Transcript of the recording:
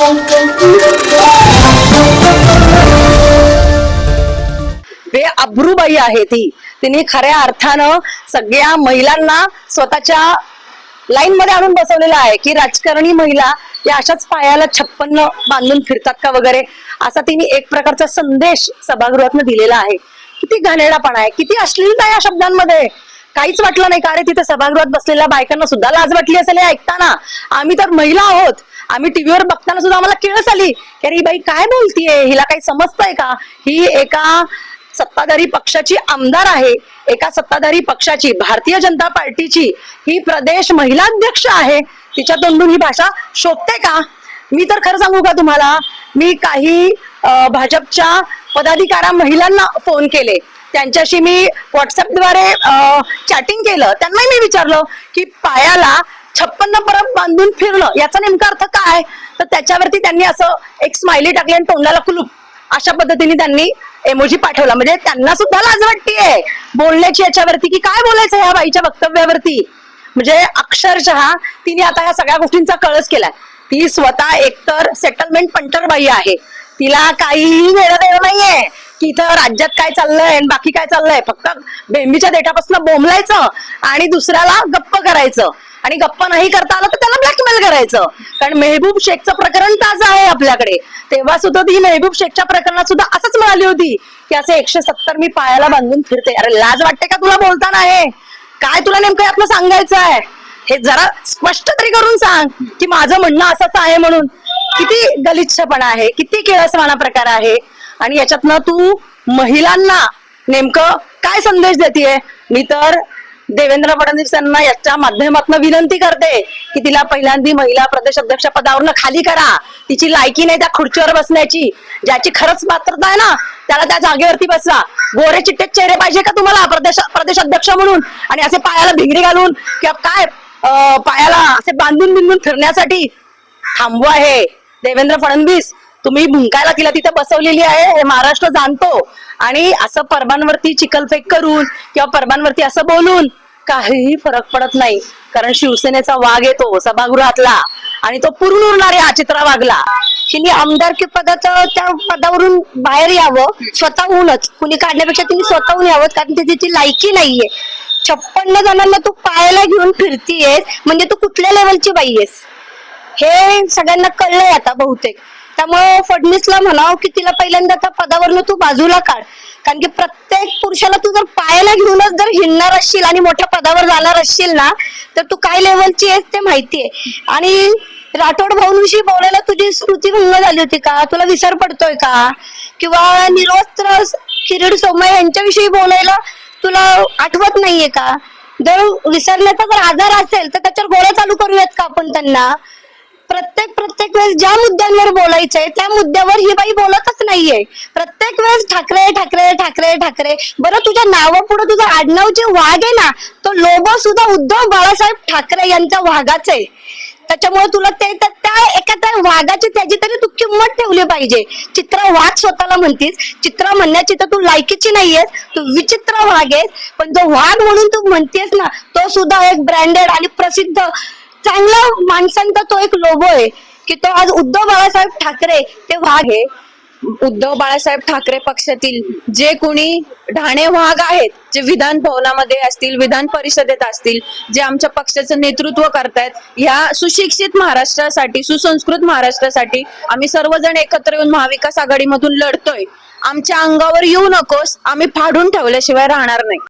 ते अब्रूबाई आहे ती. तिने खऱ्या अर्थानं सगळ्या महिलांना स्वतःच्या लाईन मध्ये आणून बसवलेलं आहे की राजकारणी महिला या अशाच पायाला छप्पन्न बांधून फिरतात का वगैरे? असा तिने एक प्रकारचा संदेश सभागृहात दिलेला आहे. किती घाणेरडापणा आहे. किती अश्लीलता आहे या शब्दांमध्ये. काहीच वाटलं नाही का अरे तिथे सभागृहात बसलेल्या बायकांना सुद्धा लाज वाटली असेल हे ऐकताना? आम्ही तर महिला आहोत. आम्ही टीव्हीवर बघताना सुद्धा आम्हाला किळस आली. की अरे ही बाई काय बोलतीये? हिला काही समजतंय का? ही एका सत्ताधारी पक्षाची आमदार आहे. एका सत्ताधारी पक्षाची भारतीय जनता पार्टीची. ही प्रदेश महिला अध्यक्ष आहे. तिच्या तोंडून ही भाषा शोधते का? मी तर खरं सांगू का तुम्हाला? मी काही भाजपच्या पदाधिकारा महिलांना फोन केले. त्यांच्याशी मी व्हॉट्सअपद्वारे चॅटिंग केलं. त्यांनाही मी विचारलं की पायाला छप्पन्न परत बांधून फिरणं याचा नेमका अर्थ काय? तर त्याच्यावरती त्यांनी असं एक स्माइली टाकली आणि तोंडाला कुलूप. अशा पद्धतीने त्यांनी एमोजी पाठवला. म्हणजे त्यांना सुद्धा लाज वाटतीये बोलण्याची याच्यावरती की काय बोलायचं ह्या बाईच्या वक्तव्यावरती. म्हणजे अक्षरशः तिने आता या सगळ्या गोष्टींचा कळस केलाय. ती स्वतः एकतर सेटलमेंट पंटर बाई आहे. तिला काहीही घेणं देणं नाहीये. की इथं राज्यात काय चाललंय आणि बाकी काय चाललंय. फक्त बेंबीच्या देठापासून बोंबलायचं आणि दुसऱ्याला गप्प करायचं. आणि गप्प नाही करता आलं तर त्याला ब्लॅकमेल करायचं. कारण मेहबूब शेखचं प्रकरण ताजं आहे आपल्याकडे. तेव्हा सुद्धा ती मेहबूब शेखच्या प्रकरणात सुद्धा असंच म्हणाली होती की असे एकशे सत्तर मी पायाला बांधून फिरते. अरे लाज वाटते का तुला बोलताना आहे काय तुला नेमकं यातलं सांगायचं आहे हे जरा स्पष्ट तरी करून सांग की माझं म्हणणं असंच आहे म्हणून. किती गलिच्छपणा आहे किती किळसवाणा प्रकार आहे आणि याच्यातनं तू महिलांना नेमकं काय संदेश देते मी तर देवेंद्र फडणवीस यांना याच्या माध्यमातून विनंती करते की तिला पहिल्यांदी महिला प्रदेश अध्यक्ष पदावरनं खाली करा. तिची लायकी नाही त्या खुर्चीवर बसण्याची. ज्याची खरंच पात्रता आहे ना त्याला त्या जागेवरती बसवा. गोरे चिट्टे चेहरे पाहिजे का तुम्हाला? प्रदेश प्रदेश अध्यक्ष म्हणून. आणि असे पायाला भिंगरी घालून किंवा काय पायाला असे बांधून बिंदून फिरण्यासाठी थांबवा हे देवेंद्र फडणवीस तुम्ही भुंकायला तिला तिथे बसवलेली आहे हे महाराष्ट्र जाणतो. आणि असं परबांवरती चिकलफेक करून किंवा परबांवरती असं बोलून काहीही फरक पडत नाही. कारण शिवसेनेचा वाघ येतो सभागृहातला आणि तो पूर्ण उरणार आहे हा चित्रा वागला तिने आमदारकी पदाचं त्या पदावरून बाहेर यावं स्वतःहूनच. कुणी काढण्यापेक्षा तिने स्वतःहून यावं कारण ती तिची लायकी नाहीये. छप्पन्न जणांना तू पायाला घेऊन फिरतीयेस म्हणजे तू कुठल्या लेवलची बाई आहेस? हे सगळ्यांना कळलंय आता बहुतेक. त्यामुळे फडणीसला म्हणाव की तिला पहिल्यांदा त्या पदावरनं तू बाजूला काढ. कारण की प्रत्येक पुरुषाला तू जर पायाला घेऊनच जर हिंडणार असशील आणि मोठ्या पदावर जाणार असशील ना तर तू काय लेवलची आहेस ते माहितीये. आणि राठोड भाऊंविषयी बोलायला तुझी स्मृती भंग झाली होती का? तुला विसर पडतोय का? किंवा निरोस्त्र किरीड सोमय यांच्याविषयी बोलायला तुला आठवत नाहीये का? जर विसरण्याचा जर आजार असेल तर त्याच्यावर गोळ्या चालू करूयात का आपण त्यांना? वेळेस ज्या मुद्द्यांवर बोलायचंय त्या मुद्द्यावर ही बाई बोलतच नाहीये. प्रत्येक वेळेस ठाकरे ठाकरे ठाकरे ठाकरे. बरं तुझ्या नावापुढे तुझं आडनाव जे वाघ आहे ना तो लोगो सुद्धा उद्धव बाळासाहेब ठाकरे यांच्या वाघाचा आहे. त्याच्यामुळे तुला ते त्या- एका त्या वाघाची त्याची तरी तू किंमत ठेवली पाहिजे. चित्रा वाघ स्वतःला म्हणतीस. चित्रा म्हणण्याची तर तू लायकीची नाहीये तू विचित्र वाघ आहेस. पण जो वाघ म्हणून तू म्हणतेस ना तो सुद्धा एक ब्रँडेड आणि प्रसिद्ध चांगला माणसांचा तो एक लोगो आहे. की तो आज उद्धव बाळासाहेब ठाकरे ते वाघ आहे. उद्धव बाळासाहेब ठाकरे पक्षातील जे कोणी ढाणे वाघ आहेत जे विधान भवनामध्ये असतील विधान परिषदेत असतील जे आमच्या पक्षाचं नेतृत्व करतायत ह्या सुशिक्षित महाराष्ट्रासाठी सुसंस्कृत महाराष्ट्रासाठी आम्ही सर्वजण एकत्र येऊन महाविकास आघाडीमधून लढतोय. आमच्या अंगावर येऊ नकोस आम्ही फाडून ठेवल्याशिवाय राहणार नाही.